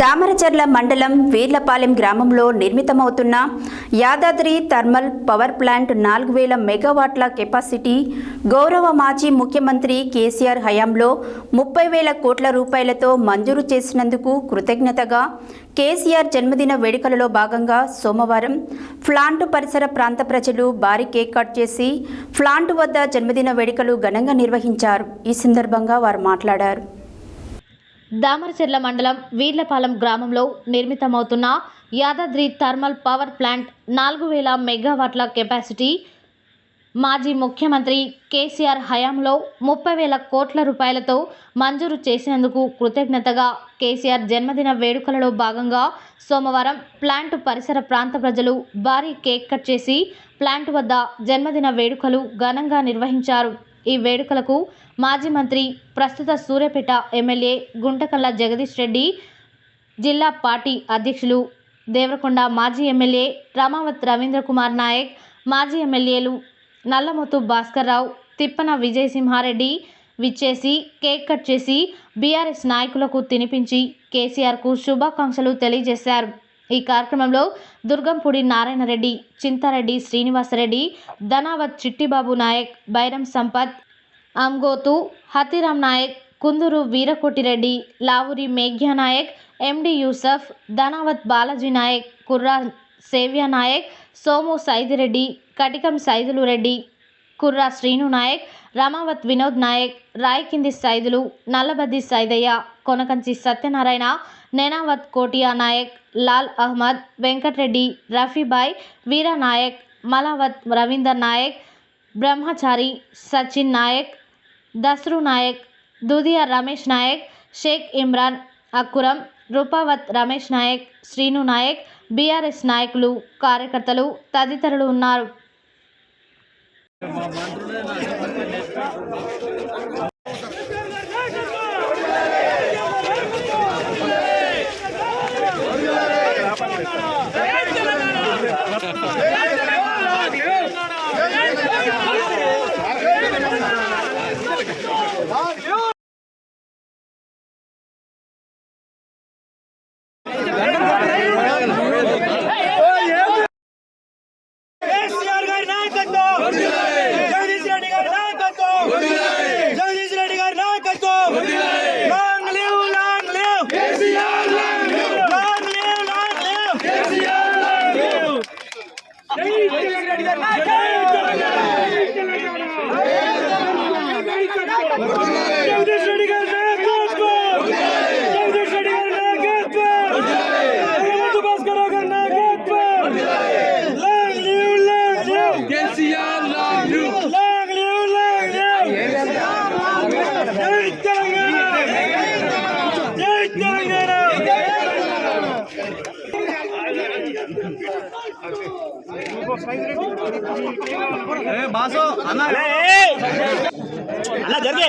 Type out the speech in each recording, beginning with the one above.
దామరచర్ల మండలం వీర్లపాలెం గ్రామంలో నిర్మితమవుతున్న యాదాద్రి థర్మల్ పవర్ ప్లాంట్ నాలుగు వేల మెగావాట్ల కెపాసిటీ గౌరవ మాజీ ముఖ్యమంత్రి కేసీఆర్ హయాంలో ముప్పై వేల కోట్ల రూపాయలతో మంజూరు చేసినందుకు కృతజ్ఞతగా కేసీఆర్ జన్మదిన వేడుకలలో భాగంగా సోమవారం ఫ్లాంటు పరిసర ప్రాంత ప్రజలు భారీ కేక్ కట్ చేసి ఫ్లాంటు వద్ద జన్మదిన వేడుకలు ఘనంగా నిర్వహించారు. ఈ సందర్భంగా వారు మాట్లాడారు. దామరచెర్ల మండలం వీర్లపాలెం గ్రామంలో నిర్మితమవుతున్న యాదాద్రి థర్మల్ పవర్ ప్లాంట్ నాలుగు వేల మెగావాట్ల కెపాసిటీ. మాజీ ముఖ్యమంత్రి కేసీఆర్ హయాంలో ముప్పై వేల కోట్ల రూపాయలతో మంజూరు చేసినందుకు కృతజ్ఞతగా కేసీఆర్ జన్మదిన వేడుకలలో భాగంగా సోమవారం ప్లాంట్ పరిసర ప్రాంత ప్రజలు భారీ కేక్ కట్ చేసి ప్లాంట్ వద్ద జన్మదిన వేడుకలు ఘనంగా నిర్వహించారు. ఈ వేడుకలకు మాజీ మంత్రి ప్రస్తుత సూర్యాపేట ఎమ్మెల్యే గుంటకల్ల జగదీష్ రెడ్డి జిల్లా పార్టీ అధ్యక్షులు దేవరకొండ మాజీ ఎమ్మెల్యే రామావత్ రవీంద్ర కుమార్ నాయక్ మాజీ ఎమ్మెల్యేలు నల్లమొత్తు భాస్కర్రావు తిప్పన విజయసింహారెడ్డి విచ్చేసి కేక్ కట్ చేసి బీఆర్ఎస్ నాయకులకు తినిపించి కేసీఆర్కు శుభాకాంక్షలు తెలియజేశారు. ఈ కార్యక్రమంలో దుర్గంపూడి నారాయణరెడ్డి చింతారెడ్డి శ్రీనివాసరెడ్డి ధనావత్ చిట్టిబాబు నాయక్ బైరం సంపత్ అంగోతు హతిరామ్ నాయక్ కుందూరు వీరకోటిరెడ్డి లావురి మేఘ్యా నాయక్ ఎండి యూసఫ్ ధనావత్ బాలాజీ నాయక్ కుర్రా సేవ్య నాయక్ సోము సైదిరెడ్డి కటికం సైదులు రెడ్డి కుర్రా శ్రీను నాయక్ రమావత్ వినోద్ నాయక్ రాయకింది సైదులు నల్లబద్ది సైదయ్య కొనకంచి సత్యనారాయణ నేనావత్ కోటియా నాయక్ లాల్ అహ్మద్ వెంకట్రెడ్డి రఫీబాయ్ వీరా నాయక్ మలావత్ రవీందర్ నాయక్ బ్రహ్మచారి సచిన్ నాయక్ దస్రు నాయక్ దుదియా రమేష్ నాయక్ షేక్ ఇమ్రాన్ అక్కురం రూపావత్ రమేష్ నాయక్ శ్రీను నాయక్ బీఆర్ఎస్ నాయకులు కార్యకర్తలు తదితరులు ఉన్నారు కేసీఆర్ గారి నాయకత్వం జగదీష్ రెడ్డి గారి నాయకత్వం జగదీష్ రెడ్డి గారి నాయకత్వం long live long live KCR long live long live long live KCR long live Jagadish Reddy గారి నాయకత్వం జగదీష్ రెడ్డి గారి నాయకత్వం జగదీష్ రెడ్డి గారి నాయకత్వం హనుమంతు భాస్కరరావు గారి నాయకత్వం long live long live KCR long long live long live జై తెలంగాణ జై తెలంగాణ బాసు అన్న. అలా జరిగే.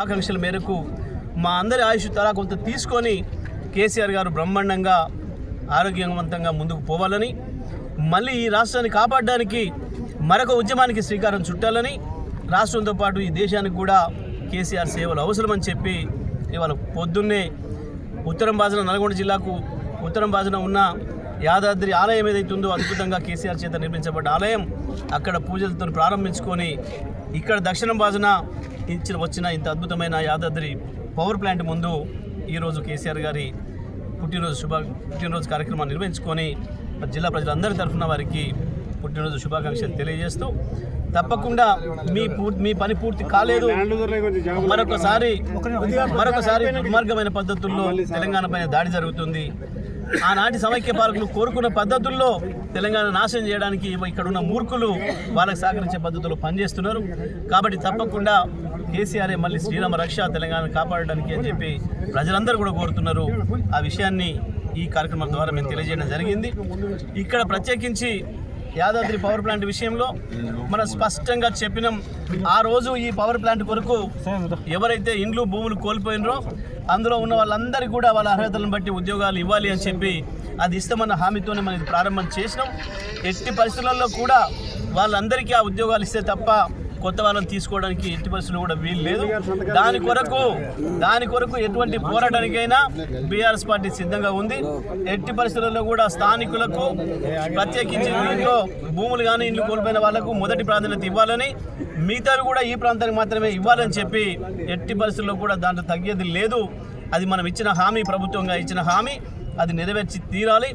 ఆకాంక్షల మేరకు మా అందరి ఆయుష్ తలా కొంత తీసుకొని కేసీఆర్ గారు బ్రహ్మాండంగా ఆరోగ్యవంతంగా ముందుకు పోవాలని మళ్ళీ ఈ రాష్ట్రాన్ని కాపాడడానికి మరొక ఉద్యమానికి శ్రీకారం చుట్టాలని రాష్ట్రంతో పాటు ఈ దేశానికి కూడా కేసీఆర్ సేవలు అవసరమని చెప్పి ఇవాళ పొద్దున్నే ఉత్తరం బాజన నల్గొండ జిల్లాకు ఉత్తరం బాజన ఉన్న యాదాద్రి ఆలయం ఏదైతే ఉందో అద్భుతంగా కేసీఆర్ చేత నిర్మించబడ్డ ఆలయం అక్కడ పూజలతో ప్రారంభించుకొని ఇక్కడ దక్షిణం బాజన ఇచ్చిన వచ్చిన ఇంత అద్భుతమైన యాదాద్రి పవర్ ప్లాంట్ ముందు ఈరోజు కేసీఆర్ గారి పుట్టినరోజు శుభ పుట్టినరోజు కార్యక్రమాన్ని నిర్వహించుకొని జిల్లా ప్రజలందరి తరఫున వారికి పుట్టినరోజు శుభాకాంక్షలు తెలియజేస్తూ తప్పకుండా మీ పూర్తి మీ పని పూర్తి కాలేదు. మరొకసారి మరొకసారి దుర్మార్గమైన పద్ధతుల్లో తెలంగాణ పైన దాడి జరుగుతుంది. ఆనాటి సమైక్య పాలకులు కోరుకున్న పద్ధతుల్లో తెలంగాణ నాశనం చేయడానికి ఇక్కడ ఉన్న మూర్ఖులు వాళ్ళకి సహకరించే పద్ధతుల్లో పనిచేస్తున్నారు. కాబట్టి తప్పకుండా కేసీఆర్ మళ్ళీ శ్రీరామ రక్ష తెలంగాణ కాపాడడానికి అని చెప్పి ప్రజలందరూ కూడా కోరుతున్నారు. ఆ విషయాన్ని ఈ కార్యక్రమం ద్వారా మేము తెలియజేయడం జరిగింది. ఇక్కడ ప్రత్యేకించి యాదాద్రి పవర్ ప్లాంట్ విషయంలో మనం స్పష్టంగా చెప్పినాం. ఆ రోజు ఈ పవర్ ప్లాంట్ కొరకు ఎవరైతే ఇండ్లు భూములు కోల్పోయినరో అందులో ఉన్న వాళ్ళందరికీ కూడా వాళ్ళ అర్హతలను బట్టి ఉద్యోగాలు ఇవ్వాలి అని చెప్పి అది ఇస్తామన్న హామీతోనే మనం ఇది ప్రారంభం చేసినాం. ఎట్టి పరిస్థితులలో కూడా వాళ్ళందరికీ ఆ ఉద్యోగాలు ఇస్తే తప్ప కొత్త వాళ్ళని తీసుకోవడానికి ఎట్టి పరిస్థితుల్లో కూడా వీలు లేదు. దాని కొరకు దాని కొరకు ఎటువంటి పోరాటానికైనా బీఆర్ఎస్ పార్టీ సిద్ధంగా ఉంది. ఎట్టి పరిస్థితుల్లో కూడా స్థానికులకు ప్రత్యేకించి ఇంట్లో భూములు కానీ ఇండ్లు కోల్పోయిన వాళ్ళకు మొదటి ప్రాధాన్యత ఇవ్వాలని మిగతావి కూడా ఈ ప్రాంతానికి మాత్రమే ఇవ్వాలని చెప్పి ఎట్టి పరిస్థితుల్లో కూడా దాంట్లో తగ్గేది లేదు. అది మనం ఇచ్చిన హామీ ప్రభుత్వంగా ఇచ్చిన హామీ. అది నెరవేర్చి తీరాలి.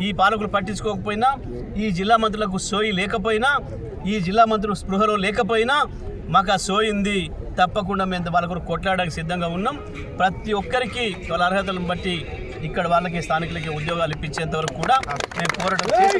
ఈ పాలకులు పట్టించుకోకపోయినా ఈ జిల్లా మంత్రులకు సోయి లేకపోయినా ఈ జిల్లా మంత్రులు స్పృహలో లేకపోయినా మాకు ఆ సోయింది తప్పకుండా మేము వాళ్ళ కొరకు కొట్లాడడానికి సిద్ధంగా ఉన్నాం. ప్రతి ఒక్కరికి వాళ్ళ అర్హతలను బట్టి ఇక్కడ వాళ్ళకి స్థానికులకి ఉద్యోగాలు ఇప్పించేంత వరకు కూడా మేము పోరాటం చేసి